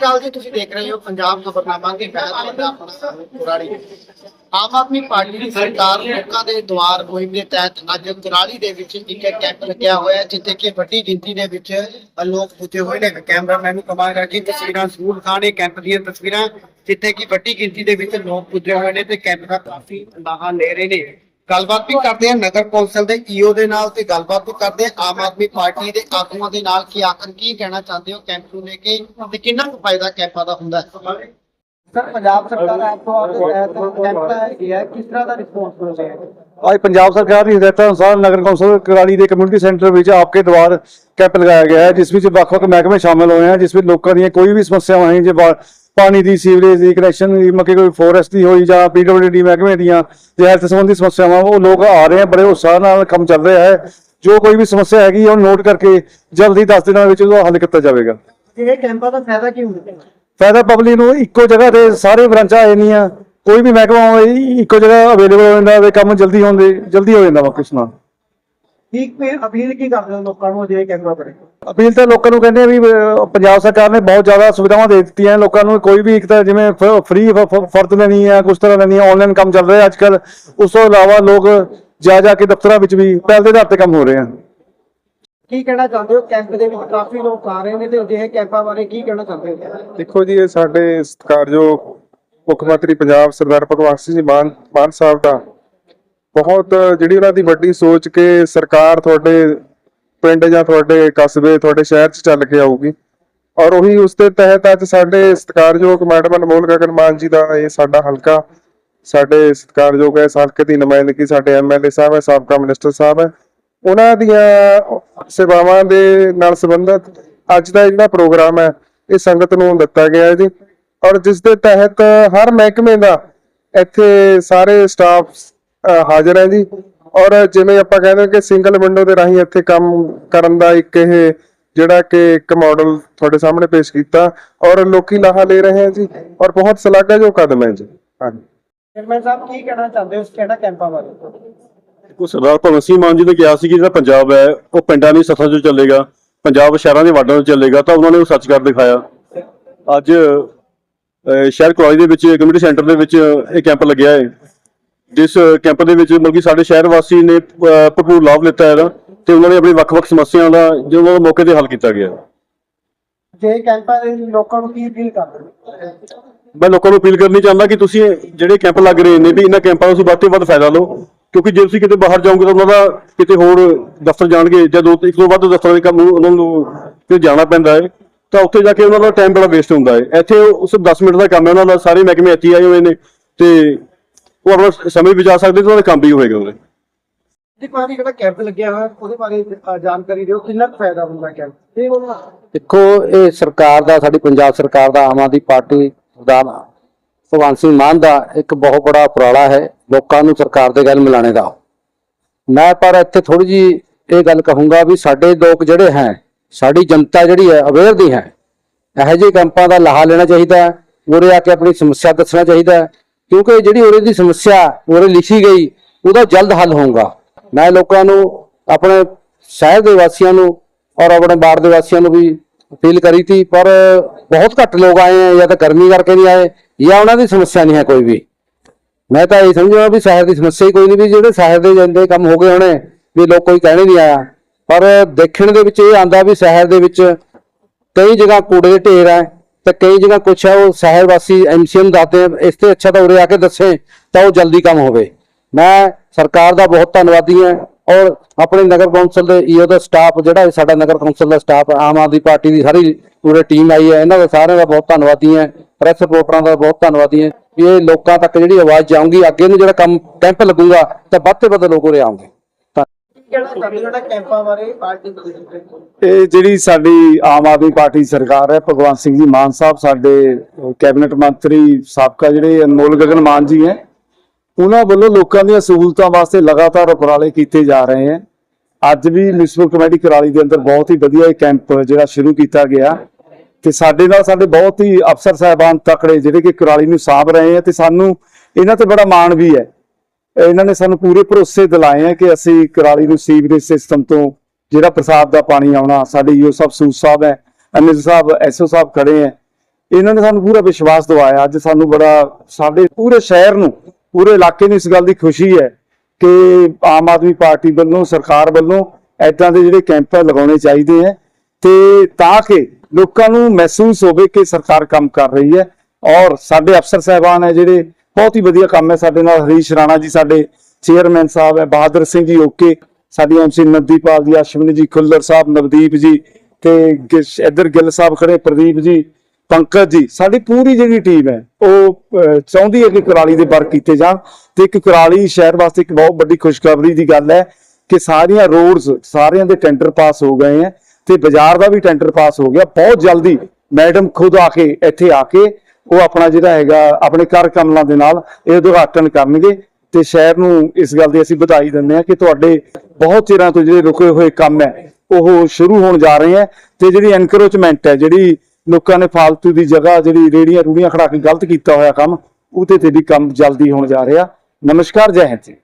ਅਕਾਲ ਜੀ ਤੁਸੀਂ ਦੇਖ ਰਹੇ ਹੋ ਪੰਜਾਬ ਖਬਰਨਾਮਾ ਕੇ ਮੈਂ ਤੁਹਾਡਾ ਆਪਣਾ ਕੁਰਾੜੀ ਆਮ ਆਦਮੀ ਪਾਰਟੀ ਦੀ ਸਰਕਾਰ ਲੋਕਾਂ ਦੇ ਦੁਆਰ ਮੁਹਿੰਮ ਦੇ ਤਹਿਤ ਅੱਜ ਕੁਰਾਲੀ ਦੇ ਵਿੱਚ ਇੱਕ ਕੈਂਪ ਲੱਗਿਆ ਹੋਇਆ ਹੈ, ਜਿੱਥੇ ਕਿ ਵੱਡੀ ਗਿਣਤੀ ਦੇ ਵਿੱਚ ਲੋਕ ਪੁੱਜੇ ਹੋਏ ਨੇ। ਕੈਮਰਾਮੈਨ ਨੂੰ ਕਮਾਂਗਾ ਜੀ ਤਸਵੀਰਾਂ ਜ਼ਰੂਰ ਖਾਣੇ ਕੈਂਪ ਦੀਆਂ ਤਸਵੀਰਾਂ ਜਿੱਥੇ ਕਿ ਵੱਡੀ ਗਿਣਤੀ ਦੇ ਵਿੱਚ ਲੋਕ ਪੁੱਜੇ ਹੋਏ ਨੇ ਤੇ ਕੈਂਪ ਦਾ ਕਾਫੀ ਲਾਹਾ ਲੈ ਰਹੇ ਨੇ। ਗੱਲਬਾਤ ਵੀ ਕਰਦੇ ਹਾਂ ਨਗਰ ਕੌਂਸਲ ਦੇ ਈਓ ਦੇ ਨਾਲ ਤੇ ਗੱਲਬਾਤ ਵੀ ਕਰਦੇ ਹਾਂ ਆਮ ਆਦਮੀ ਪਾਰਟੀ ਦੇ ਆਗੂਆਂ ਦੇ ਨਾਲ ਕਿ ਆਖਰ ਕੀ ਕਹਿਣਾ ਚਾਹੁੰਦੇ ਹੋ ਕੈਂਪ ਨੂੰ ਲੈ ਕੇ ਤੇ ਕਿੰਨਾ ਕੁ ਫਾਇਦਾ ਕੈਂਪਾਂ ਦਾ ਹੁੰਦਾ? ਹੈ ਸਰ ਪੰਜਾਬ ਸਰਕਾਰ ਐਪ ਤੋਂ ਆਦੇ ਕੈਂਪ ਹੈ ਕਿਸ ਤਰ੍ਹਾਂ ਦਾ ਰਿਸਪੌਂਸ ਮਿਲ ਰਿਹਾ ਹੈ? ਅੱਜ ਪੰਜਾਬ ਸਰਕਾਰ ਦੀ ਹਦਾਇਤਾਂ ਅਨੁਸਾਰ ਨਗਰ ਕੌਂਸਲ ਕਰਾਲੀ ਦੇ ਕਮਿਊਨਿਟੀ ਸੈਂਟਰ ਵਿੱਚ ਆਪਕੇ ਦੁਆਰ ਕੈਂਪ ਲਗਾਇਆ ਗਿਆ ਹੈ ਜਿਸ ਵਿੱਚ ਵੱਖ-ਵੱਖ ਮਹਿਕਮੇ ਸ਼ਾਮਲ ਹੋਏ ਹਨ ਜਿਸ ਵਿੱਚ ਲੋਕਾਂ ਦੀਆਂ ਕੋਈ ਵੀ ਸਮੱਸਿਆਵਾਂ ਹੈ ਜੇ ਪਾਣੀ ਦੀ ਸੀਵਰੇਜ ਦੀ ਕਨੈਕਸ਼ਨ ਦੀ ਮੱਕੇ ਕੋਈ ਫੋਰੈਸਟ ਦੀ ਹੋਈ ਜਾਂ ਪੀਡਬਲਯੂਡੀ ਮਹਿਕਮੇ ਦੀਆਂ ਜੇ ਹੈਲਥ ਸੰਬੰਧੀ ਸਮੱਸਿਆਵਾਂ ਉਹ ਲੋਕ ਆ ਰਹੇ ਹਨ ਬੜੇ ਉਤਸ਼ਾਹ ਨਾਲ ਕੰਮ ਚੱਲ ਰਿਹਾ ਹੈ। ਜੋ ਕੋਈ ਵੀ ਸਮੱਸਿਆ ਹੈਗੀ ਉਹ ਨੋਟ ਕਰਕੇ ਜਲਦੀ 10 ਦਿਨਾਂ ਵਿੱਚ ਉਹਦਾ ਹੱਲ ਕੀਤਾ ਜਾਵੇਗਾ। ਇਹ ਕੈਂਪਾਂ ਦਾ ਫਾਇਦਾ ਕੀ ਹੁੰਦਾ? ਫਾਇਦਾ ਪਬਲਿਕ ਨੂੰ ਇੱਕੋ ਜਗ੍ਹਾ ਤੇ ਸਾਰੇ ਬ੍ਰਾਂਚਾਂ ਆ ਜਾਂਦੀਆਂ ਕੋਈ ਵੀ ਮਹਿਕਮਾ ਹੋਵੇ ਇੱਕੋ ਜਗ੍ਹਾ ਅਵੇਲੇਬਲ ਹੋ ਜਾਂਦਾ ਤੇ ਕੰਮ ਜਲਦੀ ਹੁੰਦੇ ਜਲਦੀ ਹੋ ਜਾਂਦਾ ਵਾਪਸ ਨਾਲ ਠੀਕ ਤੇ ਅਪੀਲ ਕੀ ਕਰਦੇ ਲੋਕਾਂ ਨੂੰ ਅਜਿਹੇ ਕੈਂਪਾਂ ਬਾਰੇ? ਅਪੀਲ ਤਾਂ ਲੋਕਾਂ ਨੂੰ ਕਹਿੰਦੇ ਆ ਵੀ ਅਹ, ਪੰਜਾਬ ਸਰਕਾਰ ਨੇ ਬਹੁਤ ਜ਼ਿਆਦਾ ਸੁਵਿਧਾਵਾਂ ਦੇ ਦਿੱਤੀਆਂ ਲੋਕਾਂ ਨੂੰ ਕੋਈ ਵੀ ਇੱਕ ਤਾਂ ਜਿਵੇਂ ਫ੍ਰੀ ਫਰਦ ਲੈਣੀ ਹੈ ਕੁਝ ਤਰ੍ਹਾਂ ਲੈਣੀ ਹੈ ਆਨਲਾਈਨ ਕੰਮ ਚੱਲ ਰਿਹਾ ਅੱਜ ਕੱਲ ਉਸ ਤੋਂ ਇਲਾਵਾ ਲੋਕ ਜਾ ਜਾ ਕੇ ਦਫ਼ਤਰਾਂ ਵਿੱਚ ਵੀ ਪਹਿਲ ਦੇ ਆਧਾਰ ਤੇ ਕੰਮ ਹੋ ਰਹੇ ਹਨ ਕੀ ਕਹਿਣਾ ਚਾਹੁੰਦੇ ਹੋ? ਕੈਂਪ ਦੇ ਵਿੱਚ ਕਾਫੀ ਲੋਕ ਆ ਰਹੇ ਨੇ ਤੇ ਅਜਿਹੇ ਕੈਂਪਾਂ ਬਾਰੇ ਕੀ ਕਹਿਣਾ ਚਾਹੁੰਦੇ ਹੋ? ਦੇਖੋ ਜੀ ਇਹ ਸਾਡੇ ਸਤਿਕਾਰਯੋਗ ਮੁੱਖ ਮੰਤਰੀ ਪੰਜਾਬ ਸਰਦਾਰ ਭਗਵੰਤ ਸਿੰਘ ਜੀ ਮਾਨ ਮਾਨ ਸਾਹਿਬ ਦਾ ਬਹੁਤ ਜਿਹੜੀ ਉਹਨਾਂ ਦੀ ਵੱਡੀ ਸੋਚ ਕੇ ਸਰਕਾਰ ਤੁਹਾਡੇ ਪਿੰਡ ਜਾਂ ਤੁਹਾਡੇ ਕਸਬੇ, ਤੁਹਾਡੇ ਸ਼ਹਿਰ 'ਚ ਚੱਲ ਕੇ ਆਊਗੀ। ਔਰ ਉਹੀ ਉਸ ਦੇ ਤਹਿਤ ਅੱਜ ਸਾਡੇ ਸਤਿਕਾਰਯੋਗ ਮੈਡਮ ਅਨਮੋਲ ਗਗਨ ਮਾਨ ਜੀ ਦਾ ਇਹ ਸਾਡਾ ਹਲਕਾ, ਸਾਡੇ ਸਤਿਕਾਰਯੋਗ ਇਸ ਹਲਕੇ ਦੀ ਨੁਮਾਇੰਦਗੀ ਸਾਡੇ ਐਮਐਲਏ ਸਾਹਿਬ ਹੈ, ਸਾਬਕਾ ਮਿਨਿਸਟਰ ਸਾਹਿਬ ਹੈ। ਉਹਨਾਂ ਦੀਆਂ ਸੇਵਾਵਾਂ ਦੇ ਨਾਲ ਸੰਬੰਧਿਤ ਅੱਜ ਦਾ ਜਿਹੜਾ ਪ੍ਰੋਗਰਾਮ ਹੈ, ਇਹ ਸੰਗਤ ਨੂੰ ਦਿੱਤਾ ਗਿਆ ਹੈ ਜੀ। ਔਰ ਜਿਸ ਦੇ ਤਹਿਤ ਹਰ ਮਹਿਕਮੇ ਦਾ ਇੱਥੇ ਸਾਰੇ ਸਟਾਫ ਹਾਜ਼ਰ ਹੈ ਜੀ। ਔਰ ਜਿਵੇਂ ਆਪਾਂ ਕਹਿੰਦੇ ਕਿ ਸਿੰਗਲ ਵਿੰਡੋ ਦੇ ਰਾਹੀਂ ਇੱਥੇ ਕੰਮ ਕਰਨ ਦਾ ਇੱਕ ਇਹ ਜਿਹੜਾ ਕਿ ਇੱਕ ਮਾਡਲ ਤੁਹਾਡੇ ਸਾਹਮਣੇ ਪੇਸ਼ ਕੀਤਾ ਔਰ ਲੋਕੀ ਲਾਹਾ ਲੈ ਰਹੇ ਹੈ ਜੀ ਔਰ ਬਹੁਤ ਸ਼ਲਾਘਾਯੋਗ ਕਦਮ ਹੈ ਜੀ। ਹਾਂਜੀ। ਚੇਅਰਮੈਨ ਸਾਹਿਬ ਕੀ ਕਹਿਣਾ ਚਾਹੁੰਦੇ ਹੋ ਇਸ ਕਿਹੜਾ ਕੈਂਪਾਂ ਬਾਰੇ? ਕੋ ਸਰਦਾਰ ਭਗਤ ਸਿੰਘ ਮਾਨ ਜੀ ਨੇ ਕਿਹਾ ਸੀ ਕਿ ਜਿਹੜਾ ਪੰਜਾਬ ਹੈ ਉਹ ਪਿੰਡਾਂ ਦੀ ਸੱਥਾਂ 'ਚੋਂ ਚੱਲੇਗਾ ਪੰਜਾਬ ਸ਼ਹਿਰਾਂ ਦੇ ਵਾਰਡਾਂ 'ਚੋਂ ਚੱਲੇਗਾ ਤਾਂ ਉਹਨਾਂ ਨੇ ਉਹ ਸੱਚ ਕਰ ਦਿਖਾਇਆ। ਅੱਜ ਸ਼ਹਿਰ ਕੁਰਾਲੀ ਦੇ ਵਿੱਚ ਕਮਿਊਨਿਟੀ ਸੈਂਟਰ ਦੇ ਵਿੱਚ ਇਹ ਕੈਂਪ ਲੱਗਿਆ ਹੈ। ਜਿਸ ਕੈਂਪ ਦੇ ਵਿੱਚ ਮਤਲਬ ਕਿ ਸਾਡੇ ਸ਼ਹਿਰ ਵਾਸੀ ਨੇ ਅਹ, ਭਰਪੂਰ ਲਾਭ ਲਿੱਤਾ ਹੈ ਇਹਦਾ ਤੇ ਉਹਨਾਂ ਨੇ ਆਪਣੀ ਵੱਖ-ਵੱਖ ਸਮੱਸਿਆਵਾਂ ਦਾ ਜੋ ਉਹਨਾਂ ਦਾ ਮੌਕੇ ਤੇ ਹੱਲ ਕੀਤਾ ਗਿਆ। ਜੇ ਕੈਂਪਾਂ ਦੇ ਲੋਕਾਂ ਨੂੰ ਕੀ ਅਪੀਲ ਕਰਦੇ ਮੈਂ ਲੋਕਾਂ ਨੂੰ ਅਪੀਲ ਕਰਨੀ ਚਾਹੁੰਦਾ ਕਿ ਤੁਸੀਂ ਜਿਹੜੇ ਕੈਂਪ ਲੱਗ ਰਹੇ ਨੇ ਵੀ ਇਹਨਾਂ ਕੈਂਪਾਂ ਦਾ ਤੁਸੀਂ ਵੱਧ ਤੋਂ ਵੱਧ ਫਾਇਦਾ ਲਓ ਕਿਉਂਕਿ ਜੇ ਤੁਸੀਂ ਕਿਤੇ ਬਾਹਰ ਜਾਓਗੇ ਤਾਂ ਉਹਨਾਂ ਦਾ ਕਿਤੇ ਹੋਰ ਦਫ਼ਤਰ ਜਾਣਗੇ ਜਾਂ ਦੋ ਇੱਕ ਤੋਂ ਵੱਧ ਦਫ਼ਤਰਾਂ ਦੇ ਕੰਮ ਨੂੰ ਉਹਨਾਂ ਨੂੰ ਤੇ ਜਾਣਾ ਪੈਂਦਾ ਹੈ। ਤਾਂ ਉੱਥੇ ਜਾ ਕੇ ਉਹਨਾਂ ਦਾ ਟਾਈਮ ਬੜਾ ਵੇਸਟ ਹੁੰਦਾ ਹੈ। ਇੱਥੇ ਉਹ ਸਿਰਫ 10 ਮਿੰਟ ਦਾ ਕੰਮ ਹੈ ਉਹਨਾਂ ਦਾ ਸਾਰੇ ਮਹਿਕਮੇ ਇੱਥੇ ਆਏ ਹੋਏ ਨੇ ਤੇ ਉਹ ਆਪਣਾ ਸਮੇਂ ਬਚਾ ਸਕਦੇ ਤੇ ਉਹਨਾਂ ਦਾ ਕੰਮ ਵੀ ਹੋਏਗਾ ਉਹਦੇ। ਜੀ ਪਾਣੀ ਜਿਹੜਾ ਕੈਂਪ ਲੱਗਿਆ ਹੋਇਆ ਉਹਦੇ ਬਾਰੇ ਅ, ਜਾਣਕਾਰੀ ਦਿਓ ਕਿੰਨਾ ਕੁ ਫਾਇਦਾ ਹੁੰਦਾ ਕੈਂਪ? ਤੇ ਉਹ ਦੇਖੋ ਇਹ ਸਰਕਾਰ ਦਾ ਸਾਡੀ ਪੰਜਾਬ ਸਰਕਾਰ ਦਾ ਆਮ ਆਦਮੀ ਪਾਰਟੀ ਦਾ ਭਗਵੰਤ ਸਿੰਘ ਮਾਨ ਦਾ ਇੱਕ ਬਹੁਤ ਬੜਾ ਉਪਰਾਲਾ ਹੈ ਲੋਕਾਂ ਨੂੰ ਸਰਕਾਰ ਦੇ ਗੱਲ ਮਿਲਾਣੇ ਦਾ। ਮੈਂ ਪਰ ਇੱਥੇ ਥੋੜੀ ਜੀ ਇਹ ਗੱਲ ਕਹੂੰਗਾ ਵੀ ਸਾਡੇ ਲੋਕ ਜਿਹੜੇ ਹੈ ਸਾਡੀ ਜਨਤਾ ਜਿਹੜੀ ਹੈ ਅਵੇਅਰ ਦੀ ਹੈ। ਇਹੋ ਜਿਹੇ ਕੈਂਪਾਂ ਦਾ ਲਾਹਾ ਲੈਣਾ ਚਾਹੀਦਾ ਹੈ ਉਰੇ ਆ ਕੇ ਆਪਣੀ ਸਮੱਸਿਆ ਦੱਸਣਾ ਚਾਹੀਦਾ। ਹੈ ਕਿਉਂਕਿ ਜਿਹੜੀ ਉਹਦੇ ਦੀ ਸਮੱਸਿਆ ਉਰੇ ਲਿਖੀ ਗਈ, ਉਹਦਾ ਜਲਦ ਹੱਲ ਹੋਊਗਾ। ਮੈਂ ਲੋਕਾਂ ਨੂੰ, ਆਪਣੇ ਸ਼ਹਿਰ ਦੇ ਵਾਸੀਆਂ ਨੂੰ ਔਰ ਆਪਣੇ ਬਾੜ ਦੇ ਵਾਸੀਆਂ ਨੂੰ ਵੀ ਅਪੀਲ ਕਰੀ ਤੀ, ਪਰ ਬਹੁਤ ਘੱਟ ਲੋਕ ਆਏ ਹੈ ਜਾਂ ਤਾਂ ਗਰਮੀ ਕਰਕੇ ਨਹੀਂ ਆਏ, ਜਾਂ ਉਹਨਾਂ ਦੀ ਸਮੱਸਿਆ ਨਹੀਂ ਹੈ ਕੋਈ ਵੀ। ਮੈਂ ਤਾਂ ਇਹ ਸਮਝਦਾ ਵੀ ਸ਼ਹਿਰ ਦੀ ਸਮੱਸਿਆ ਹੀ ਕੋਈ ਨਹੀਂ, ਵੀ ਜਿਹੜੇ ਸ਼ਹਿਰ ਦੇ ਜਾਂਦੇ ਕੰਮ ਹੋ ਗਏ ਹੋਣੇ, ਵੀ ਲੋਕ ਕੋਈ ਕਹਿਣੇ ਨਹੀਂ ਆਇਆ। ਪਰ ਦੇਖਣ ਦੇ ਵਿੱਚ ਇਹ ਆਂਦਾ ਵੀ ਸ਼ਹਿਰ ਦੇ ਵਿੱਚ ਕਈ ਜਗ੍ਹਾ ਕੂੜੇ ਦੇ ਢੇਰ ਹੈ ਤੇ ਕਈ ਜਗ੍ਹਾ ਕੁਛ ਹੈ ਉਹ ਸ਼ਹਿਰ ਵਾਸੀ ਐਮਸੀਐਮ ਨੂੰ ਦੱਸਦੇ ਆ, ਇਸ ਤੇ ਅੱਛਾ ਤਾਂ ਉਰੇ ਆ ਕੇ ਦੱਸੇ ਤਾਂ ਉਹ ਜਲਦੀ ਕੰਮ ਹੋਵੇ। ਮੈਂ ਸਰਕਾਰ ਦਾ ਬਹੁਤ ਧੰਨਵਾਦੀ ਹਾਂ ਔਰ ਆਪਣੇ ਨਗਰ ਕੌਂਸਲ ਦੇ ਈਓ ਦਾ ਸਟਾਫ ਜਿਹੜਾ ਸਾਡਾ ਨਗਰ ਕੌਂਸਲ ਦਾ ਸਟਾਫ ਆਮ ਆਦਮੀ ਪਾਰਟੀ ਦੀ ਸਾਰੀ ਪੂਰੀ ਟੀਮ ਆਈ ਹੈ ਇਹਨਾਂ ਦਾ ਸਾਰਿਆਂ ਦਾ ਬਹੁਤ ਧੰਨਵਾਦੀ ਹਾਂ ਪ੍ਰੈਸ ਰਿਪੋਰਟਰਾਂ ਦਾ ਬਹੁਤ ਧੰਨਵਾਦੀ ਹਾਂ ਵੀ ਇਹ ਲੋਕਾਂ ਤੱਕ ਜਿਹੜੀ ਆਵਾਜ਼ ਜਾਊਗੀ ਅੱਗੇ ਨੂੰ ਜਿਹੜਾ ਕੰਮ ਕੈਂਪ ਲੱਗੂਗਾ ਤਾਂ ਵੱਧ ਤੋਂ ਵੱਧ ਲੋਕ ਉਰੇ ਆਉਣਗੇ। ਜਿਹੜਾ ਕੈਂਪਾਂ ਬਾਰੇ ਪਾਰਟੀ ਇਹ ਜਿਹੜੀ ਸਾਡੀ ਆਮ ਆਦਮੀ ਪਾਰਟੀ ਸਰਕਾਰ ਹੈ ਭਗਵੰਤ ਸਿੰਘ ਜੀ ਮਾਨ ਸਾਹਿਬ, ਸਾਡੇ ਕੈਬਨਿਟ ਮੰਤਰੀ ਸਾਬਕਾ ਜਿਹੜੇ ਅਨਮੋਲ ਗਗਨ ਮਾਨ ਜੀ ਹੈ, ਉਹਨਾਂ ਵੱਲੋਂ ਲੋਕਾਂ ਦੀਆਂ ਸਹੂਲਤਾਂ ਵਾਸਤੇ ਲਗਾਤਾਰ ਉਪਰਾਲੇ ਕੀਤੇ ਜਾ ਰਹੇ ਹਨ ਅੱਜ ਵੀ ਮਿਊਨਿਸਪਲ ਕਮੇਟੀ ਕਰਾਲੀ ਦੇ ਅੰਦਰ ਬਹੁਤ ਹੀ ਵਧੀਆ ਇਹ ਕੈਂਪ ਜਿਹੜਾ ਸ਼ੁਰੂ ਕੀਤਾ ਗਿਆ ਤੇ ਸਾਡੇ ਨਾਲ ਸਾਡੇ ਬਹੁਤ ਹੀ ਅਫਸਰ ਸਾਹਿਬਾਨ ਤਕੜੇ ਜਿਹੜੇ ਕਿ ਕਰਾਲੀ ਨੂੰ ਸਾਂਭ ਰਹੇ ਹੈ ਤੇ ਸਾਨੂੰ ਇਹਨਾਂ ਤੇ ਬੜਾ ਮਾਣ ਵੀ ਹੈ। ਇਹਨਾਂ ਨੇ ਸਾਨੂੰ ਪੂਰੇ ਭਰੋਸੇ ਦਿਲਾਏ ਹੈ ਕਿ ਅਸੀਂ ਕਰਾਲੀ ਨੂੰ ਸੀਵਰੇਜ ਸਿਸਟਮ ਤੋਂ ਜਿਹੜਾ ਪ੍ਰਸਾਦ ਦਾ ਪਾਣੀ ਆਉਣਾ ਸਾਡੇ ਈਓ ਸਾਹਿਬ ਸੂਦ ਸਾਹਿਬ ਹੈ ਅਨਿਲ ਸਾਹਿਬ ਐਸਓ ਸਾਹਿਬ ਖੜੇ ਹੈ ਇਹਨਾਂ ਨੇ ਸਾਨੂੰ ਪੂਰਾ ਵਿਸ਼ਵਾਸ ਦਿਵਾਇਆ। ਅੱਜ ਸਾਨੂੰ ਬੜਾ ਸਾਡੇ ਪੂਰੇ ਸ਼ਹਿਰ ਨੂੰ, ਪੂਰੇ ਇਲਾਕੇ ਨੂੰ ਇਸ ਗੱਲ ਦੀ ਖੁਸ਼ੀ ਹੈ ਕਿ ਆਮ ਆਦਮੀ ਪਾਰਟੀ ਵੱਲੋਂ, ਸਰਕਾਰ ਵੱਲੋਂ ਐਦਾਂ ਦੇ ਜਿਹੜੇ ਕੈਂਪ ਲਗਾਉਣੇ ਚਾਹੀਦੇ ਹੈ ਤੇ ਤਾਂ ਕਿ ਲੋਕਾਂ ਨੂੰ ਮਹਿਸੂਸ ਹੋਵੇ ਕਿ ਸਰਕਾਰ ਕੰਮ ਕਰ ਰਹੀ ਹੈ ਔਰ ਸਾਡੇ ਅਫਸਰ ਸਾਹਿਬਾਨ ਹੈ ਜਿਹੜੇ ਬਹੁਤ ਹੀ ਵਧੀਆ ਕੰਮ ਹੈ ਸਾਡੇ ਨਾਲ, ਹਰੀਸ਼ ਰਾਣਾ ਜੀ ਸਾਡੇ ਚੇਅਰਮੈਨ ਸਾਹਿਬ ਹੈ, ਬਹਾਦਰ ਸਿੰਘ ਜੀ ਓਕੇ ਸਾਡੀ ਐਮਸੀ ਨਵਦੀਪਾਲ ਜੀ, ਅਸ਼ਵਨੀ ਜੀ, ਖੁੱਲਰ ਸਾਹਿਬ, ਨਵਦੀਪ ਜੀ ਤੇ ਇੱਧਰ ਗਿੱਲ ਸਾਹਿਬ ਖੜੇ, ਪ੍ਰਦੀਪ ਜੀ, ਪੰਕਜ ਜੀ, ਸਾਡੀ ਪੂਰੀ ਜਿਹੜੀ ਟੀਮ ਹੈ, ਉਹ ਚਾਹੁੰਦੀ ਹੈ ਕਿ ਕੁਰਾਲੀ ਦੇ ਵਰਕ ਕੀਤੇ ਜਾਣ ਤੇ ਇੱਕ ਕੁਰਾਲੀ ਸ਼ਹਿਰ ਵਾਸਤੇ ਇੱਕ ਬਹੁਤ ਵੱਡੀ ਖੁਸ਼ਖਬਰੀ ਦੀ ਗੱਲ ਹੈ ਕਿ ਸਾਰੀਆਂ ਰੋਡਸ ਸਾਰਿਆਂ ਦੇ ਟੈਂਡਰ ਪਾਸ ਹੋ ਗਏ ਹੈ ਤੇ ਬਾਜ਼ਾਰ ਦਾ ਵੀ ਟੈਂਡਰ ਪਾਸ ਹੋ ਗਿਆ। ਬਹੁਤ ਜਲਦੀ ਮੈਡਮ ਖੁਦ ਆ ਕੇ ਇੱਥੇ ਆ ਕੇ ਉਹ ਆਪਣਾ ਜਿਹੜਾ ਹੈਗਾ, ਆਪਣੇ ਕਰ ਕਮਲਾਂ ਦੇ ਨਾਲ ਇਹ ਉਦਘਾਟਨ ਕਰਨਗੇ ਤੇ ਸ਼ਹਿਰ ਨੂੰ ਇਸ ਗੱਲ ਦੀ ਅਸੀਂ ਵਧਾਈ ਦਿੰਦੇ ਹਾਂ ਕਿ ਤੁਹਾਡੇ ਬਹੁਤ ਚਿਰਾਂ ਤੋਂ ਜਿਹੜੇ ਰੁਕੇ ਹੋਏ ਕੰਮ ਹੈ, ਉਹ ਸ਼ੁਰੂ ਹੋਣ ਜਾ ਰਹੇ ਹੈ ਤੇ ਜਿਹੜੀ ਐਨਕਰੋਚਮੈਂਟ ਹੈ, ਜਿਹੜੀ ਲੋਕਾਂ ਨੇ ਫਾਲਤੂ ਦੀ ਜਗ੍ਹਾ, ਜਿਹੜੀ ਰੇੜੀਆਂ ਰੂੜੀਆਂ ਖੜਾ ਕੇ ਗਲਤ ਕੀਤਾ ਹੋਇਆ ਕੰਮ, ਉਹਦੇ ਤੇ ਵੀ ਕੰਮ ਜਲਦੀ ਹੋਣ ਜਾ ਰਿਹਾ। ਨਮਸਕਾਰ, ਜੈ ਹਿੰਦ ਜੀ।